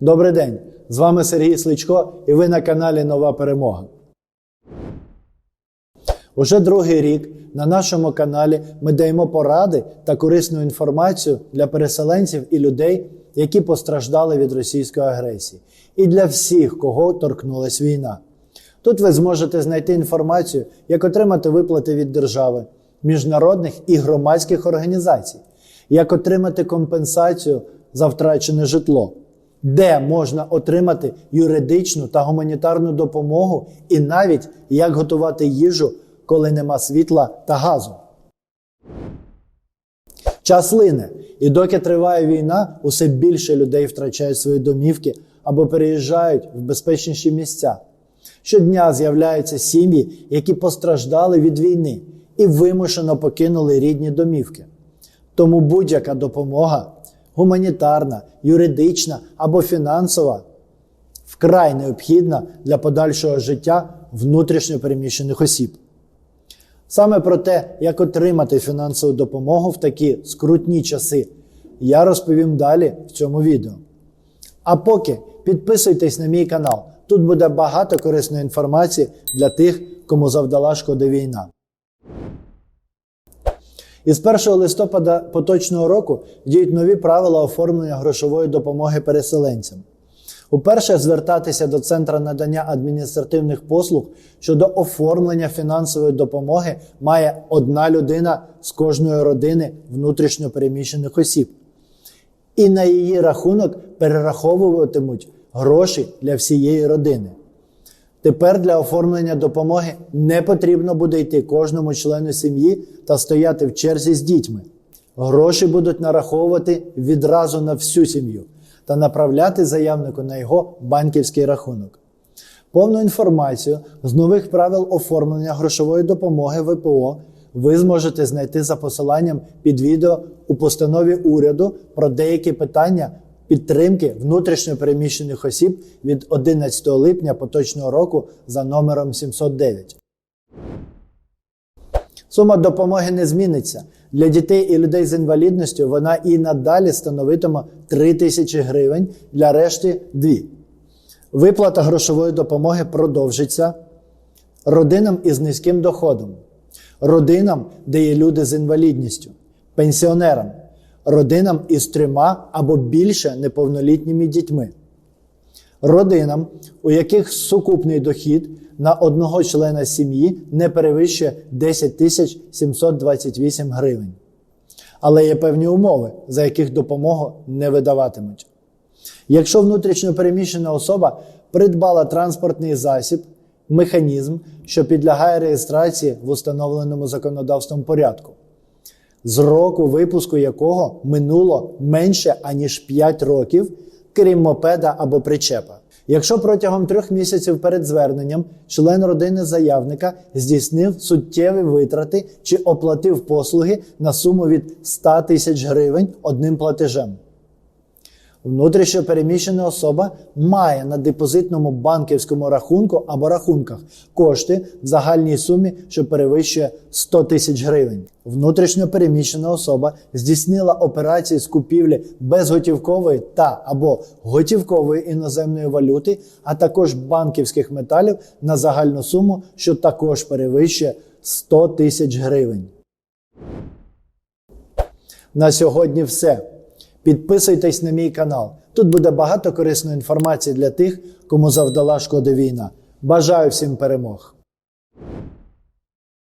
Добрий день! З вами Сергій Сличко і ви на каналі Нова Перемога. Уже другий рік на нашому каналі ми даємо поради та корисну інформацію для переселенців і людей, які постраждали від російської агресії, і для всіх, кого торкнулась війна. Тут ви зможете знайти інформацію, як отримати виплати від держави, міжнародних і громадських організацій, як отримати компенсацію за втрачене житло, де можна отримати юридичну та гуманітарну допомогу, і навіть як готувати їжу, коли нема світла та газу. Час лине, і доки триває війна, усе більше людей втрачають свої домівки або переїжджають в безпечніші місця. Щодня з'являються сім'ї, які постраждали від війни і вимушено покинули рідні домівки. Тому будь-яка допомога гуманітарна, юридична або фінансова вкрай необхідна для подальшого життя внутрішньо переміщених осіб. Саме про те, як отримати фінансову допомогу в такі скрутні часи, я розповім далі в цьому відео. А поки підписуйтесь на мій канал. Тут буде багато корисної інформації для тих, кому завдала шкода війна. Із 1 листопада поточного року діють нові правила оформлення грошової допомоги переселенцям. Уперше звертатися до Центру надання адміністративних послуг щодо оформлення фінансової допомоги має одна людина з кожної родини внутрішньо переміщених осіб. І на її рахунок перераховуватимуть гроші для всієї родини. Тепер для оформлення допомоги не потрібно буде йти кожному члену сім'ї та стояти в черзі з дітьми. Гроші будуть нараховувати відразу на всю сім'ю та направляти заявнику на його банківський рахунок. Повну інформацію з нових правил оформлення грошової допомоги ВПО ви зможете знайти за посиланням під відео у постанові уряду про деякі питання підтримки внутрішньо переміщених осіб від 11 липня поточного року за номером 709. Сума допомоги не зміниться. Для дітей і людей з інвалідністю вона і надалі становитиме 3 тисячі гривень, для решти 2. Виплата грошової допомоги продовжиться родинам із низьким доходом, родинам, де є люди з інвалідністю, пенсіонерам, родинам із трьома або більше неповнолітніми дітьми, родинам, у яких сукупний дохід на одного члена сім'ї не перевищує 10 тисяч 728 гривень. Але є певні умови, за яких допомогу не видаватимуть. Якщо внутрішньо переміщена особа придбала транспортний засіб, механізм, що підлягає реєстрації в установленому законодавством порядку, з року випуску якого минуло менше аніж 5 років, крім мопеда або причепа. Якщо протягом трьох місяців перед зверненням член родини заявника здійснив суттєві витрати чи оплатив послуги на суму від 100 тисяч гривень одним платежем. Внутрішньо переміщена особа має на депозитному банківському рахунку або рахунках кошти в загальній сумі, що перевищує 100 тисяч гривень. Внутрішньо переміщена особа здійснила операції з купівлі безготівкової та або готівкової іноземної валюти, а також банківських металів на загальну суму, що також перевищує 100 тисяч гривень. На сьогодні все. Підписуйтесь на мій канал. Тут буде багато корисної інформації для тих, кому завдала шкода війна. Бажаю всім перемог!